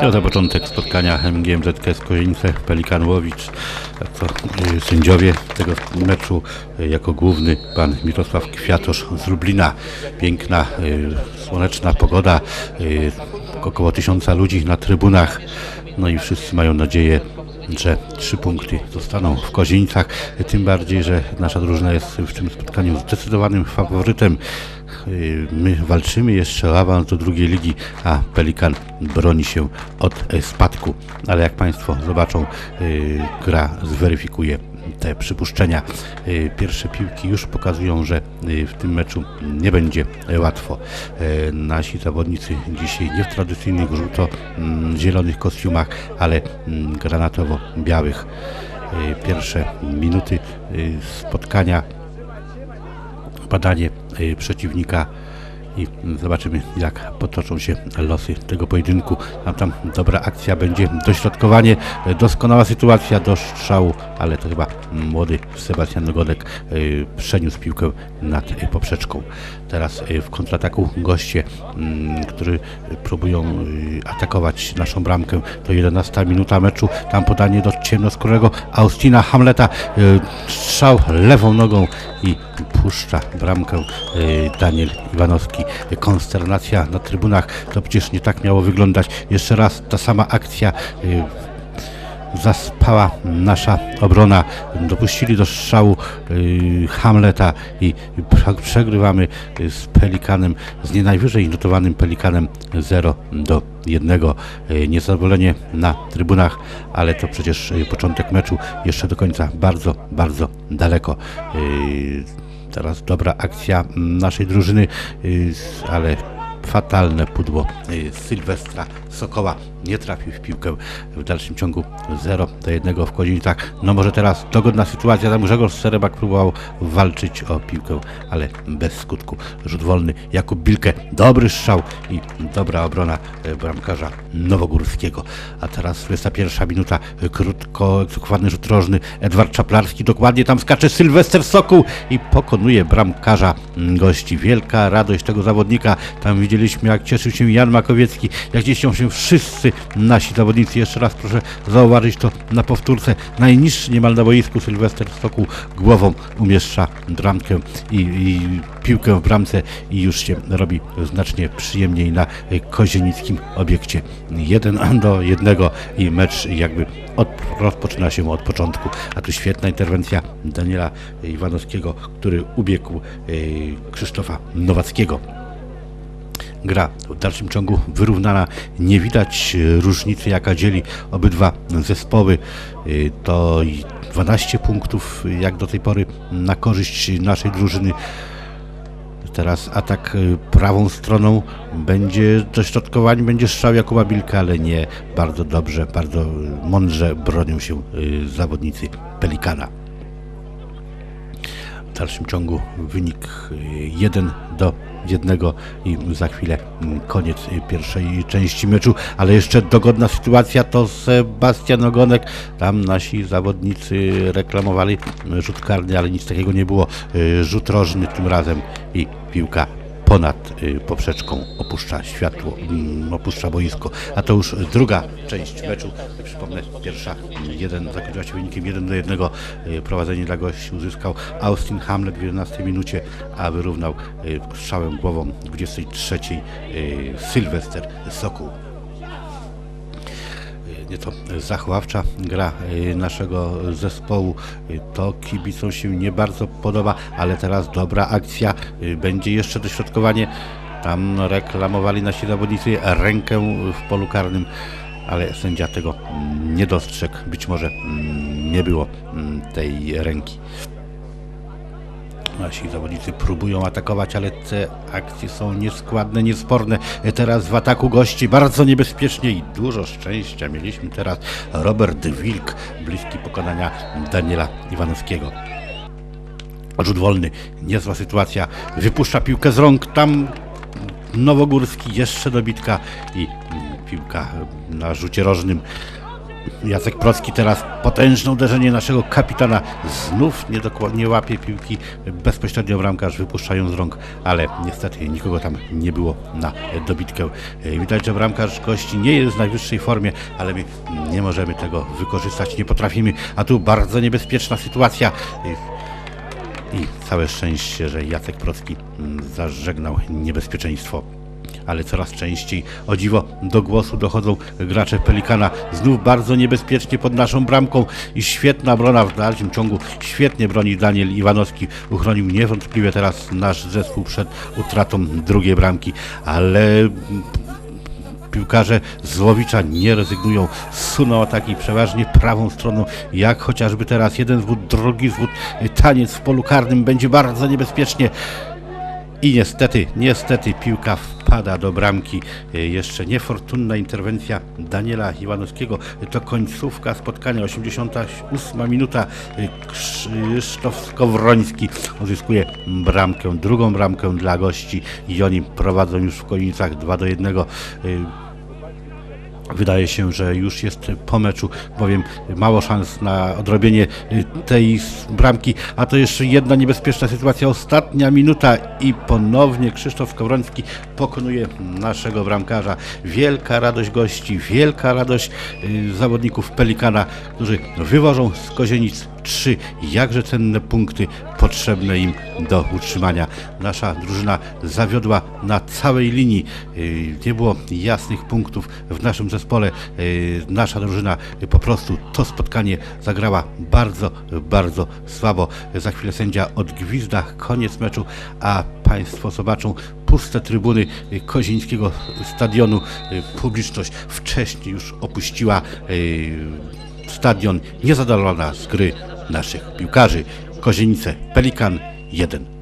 To za początek spotkania MGMZ z Kozienice, Pelikan Łowicz. Y, sędziowie tego meczu jako główny pan Mirosław Kwiatosz z Lublina. Piękna, y, słoneczna pogoda, y, około tysiąca ludzi na trybunach. No i wszyscy mają nadzieję, że trzy punkty zostaną w Kozienicach. Tym bardziej, że nasza drużyna jest w tym spotkaniu zdecydowanym faworytem. Y, My walczymy jeszcze o awans do drugiej ligi, a Pelikan broni się od e, spadku. Ale jak Państwo zobaczą, y, gra zweryfikuje te przypuszczenia. Y, Pierwsze piłki już pokazują, że y, w tym meczu nie będzie e, łatwo. E, Nasi zawodnicy dzisiaj nie w tradycyjnych żółto-zielonych kostiumach, ale mm, granatowo-białych. Y, Pierwsze minuty y, spotkania badanie przeciwnika i zobaczymy jak potoczą się losy tego pojedynku. Tam, tam dobra akcja będzie, dośrodkowanie, doskonała sytuacja do strzału, ale to chyba młody Sebastian Nogodek y, przeniósł piłkę nad poprzeczką. Teraz y, w kontrataku goście, mm, którzy próbują y, atakować naszą bramkę. To 11 minuta meczu, tam podanie do ciemnoskórego Austina Hamleta, strzał lewą nogą i puszcza bramkę Daniel Iwanowski. Konsternacja na trybunach, to przecież nie tak miało wyglądać. Jeszcze raz ta sama akcja y, zaspała nasza obrona. Dopuścili do strzału y, Hamleta i prze- przegrywamy y, z Pelikanem, z nie najwyżej notowanym Pelikanem 0 do 1. Y, Niezadowolenie na trybunach, ale to przecież y, początek meczu jeszcze do końca bardzo, bardzo daleko. Y, Teraz dobra akcja naszej drużyny, y, ale fatalne pudło y, Sylwestra Sokoła nie trafił w piłkę w dalszym ciągu 0 do 1 w Kozienicach. No może teraz dogodna sytuacja, tam Grzegorz Serebak próbował walczyć o piłkę, ale bez skutku. Rzut wolny, Jakub Bilke, dobry strzał i dobra obrona y, bramkarza Nowogórskiego. A teraz 21 minuta, krótko egzekwowany rzut rożny, Edward Czaplarski, dokładnie tam skacze Sylwester Sokół i pokonuje bramkarza gości. Wielka radość tego zawodnika. Tam widzieliśmy, jak cieszył się Jan Makowiecki, jak cieszą się wszyscy nasi zawodnicy. Jeszcze raz proszę zauważyć to na powtórce. Najniższy niemal na boisku Sylwester Sokół głową umieszcza bramkę i, i piłkę w bramce i już się robi znacznie przyjemniej na kozienickim obiekcie. 1 do 1 i mecz jakby od, rozpoczyna się od początku. A tu świetna interwencja Daniela Iwanowskiego, który ubiegł y, Krzysztofa Nowackiego gra w dalszym ciągu wyrównana. Nie widać e, różnicy, jaka dzieli obydwa zespoły. E, To i 12 punktów, e, jak do tej pory, na korzyść naszej drużyny. Teraz atak prawą stroną będzie dośrodkowanie, będzie strzał Jakuba Bilka, ale nie bardzo dobrze, bardzo mądrze bronią się zawodnicy Pelikana. W dalszym ciągu wynik y, 1 do 1 i za chwilę mm, koniec y, pierwszej części meczu, ale jeszcze dogodna sytuacja to Sebastian Ogonek. Tam nasi zawodnicy reklamowali rzut karny, ale nic takiego nie było. Y, Rzut rożny tym razem i piłka ponad y, poprzeczką opuszcza światło, mm, opuszcza boisko. A to już druga część meczu. Przypomnę, pierwsza mm, jeden, zakończyła się wynikiem 1 do 1. Y, Prowadzenie dla gości uzyskał Austin Hamlet w 11 minucie, a wyrównał y, strzałem głową w 23 y, Sylwester Sokół nieco zachławcza gra y, naszego zespołu. Y, To kibicom się nie bardzo podoba, ale teraz dobra akcja. Y, Będzie jeszcze dośrodkowanie. Tam reklamowali nasi zawodnicy rękę w polu karnym, ale sędzia tego nie dostrzegł. Być może mm, nie było mm, tej ręki. Nasi zawodnicy próbują atakować, ale te akcje są nieskładne, niesporne. Teraz w ataku gości bardzo niebezpiecznie i dużo szczęścia mieliśmy teraz. Robert Wilk, bliski pokonania Daniela Iwanowskiego. Rzut wolny, niezła sytuacja. Wypuszcza piłkę z rąk, tam Nowogórski jeszcze dobitka i piłka na rzucie rożnym Jacek Procki teraz potężne uderzenie naszego kapitana. Znów niedokładnie łapie piłki bezpośrednio bramkarz, wypuszczają z rąk, ale niestety nikogo tam nie było na dobitkę. Widać, że bramkarz gości nie jest w najwyższej formie, ale my nie możemy tego wykorzystać, nie potrafimy. A tu bardzo niebezpieczna sytuacja. I całe szczęście, że Jacek Procki mm, zażegnał niebezpieczeństwo. Ale coraz częściej, o dziwo, do głosu dochodzą gracze Pelikana. Znów bardzo niebezpiecznie pod naszą bramką i świetna obrona w dalszym ciągu. Świetnie broni Daniel Iwanowski. Uchronił niewątpliwie teraz nasz zespół przed utratą drugiej bramki. Ale piłkarze Złowicza nie rezygnują, suną ataki przeważnie prawą stroną, jak chociażby teraz jeden zwód, drugi zwód, taniec w polu karnym będzie bardzo niebezpiecznie. I niestety, niestety piłka wpada do bramki. Y, Jeszcze niefortunna interwencja Daniela Iwanowskiego. To końcówka spotkania, 88 minuta. Y, Krzysztof Skowroński uzyskuje bramkę, drugą bramkę dla gości i oni prowadzą już w końcach 2 do 1. Wydaje się, że już jest po meczu, bowiem mało szans na odrobienie tej bramki, a to jeszcze jedna niebezpieczna sytuacja, ostatnia minuta i ponownie Krzysztof Kowroński pokonuje naszego bramkarza. Wielka radość gości, wielka radość y, zawodników Pelikana, którzy wywożą z Kozienic trzy jakże cenne punkty potrzebne im do utrzymania. Nasza drużyna zawiodła na całej linii. Yy, Nie było jasnych punktów w naszym zespole. Yy, Nasza drużyna po prostu to spotkanie zagrała bardzo, bardzo słabo. Za chwilę sędzia odgwizda koniec meczu, a Państwo zobaczą puste trybuny Kozińskiego stadionu. Yy, Publiczność wcześniej już opuściła stadion niezadowolona z gry naszych piłkarzy. Kozienice, Pelikan 1